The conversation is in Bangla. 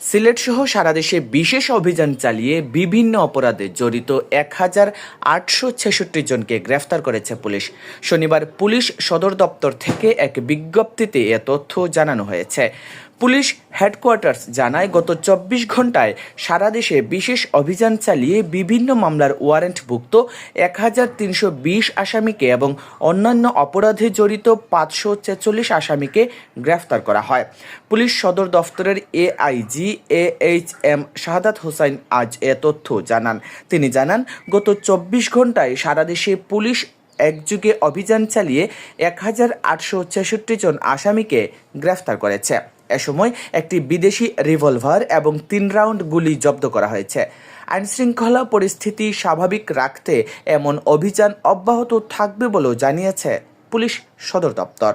সিলেট সহ সারা দেশে বিশেষ অভিযান চালিয়ে বিভিন্ন অপরাধে জড়িত এক হাজার আটশো ছেষট্টি জনকে গ্রেফতার করেছে পুলিশ। শনিবার পুলিশ সদর দপ্তর থেকে এক বিজ্ঞপ্তিতে এ তথ্য জানানো হয়েছে। পুলিশ হেডকোয়ার্টার্স জানায়, গত চব্বিশ ঘন্টায় সারা দেশে বিশেষ অভিযান চালিয়ে বিভিন্ন মামলার ওয়ারেন্টভুক্ত এক হাজার তিনশো বিশ আসামিকে এবং অন্যান্য অপরাধে জড়িত পাঁচশো ছেচল্লিশ আসামিকে গ্রেফতার করা হয়। পুলিশ সদর দফতরের AIG A H M Shahadat Hossain আজ এ তথ্য জানান। তিনি জানান, গত চব্বিশ ঘন্টায় সারা দেশে পুলিশ একযুগে অভিযান চালিয়ে এক হাজার আটশো ছেষট্টি জন আসামিকে গ্রেফতার করেছে। এ সময় একটি বিদেশি রিভলভার এবং তিন রাউন্ড গুলি জব্দ করা হয়েছে। আইনশৃঙ্খলা পরিস্থিতি স্বাভাবিক রাখতে এমন অভিযান অব্যাহত থাকবে বলেও জানিয়েছে পুলিশ সদর দপ্তর।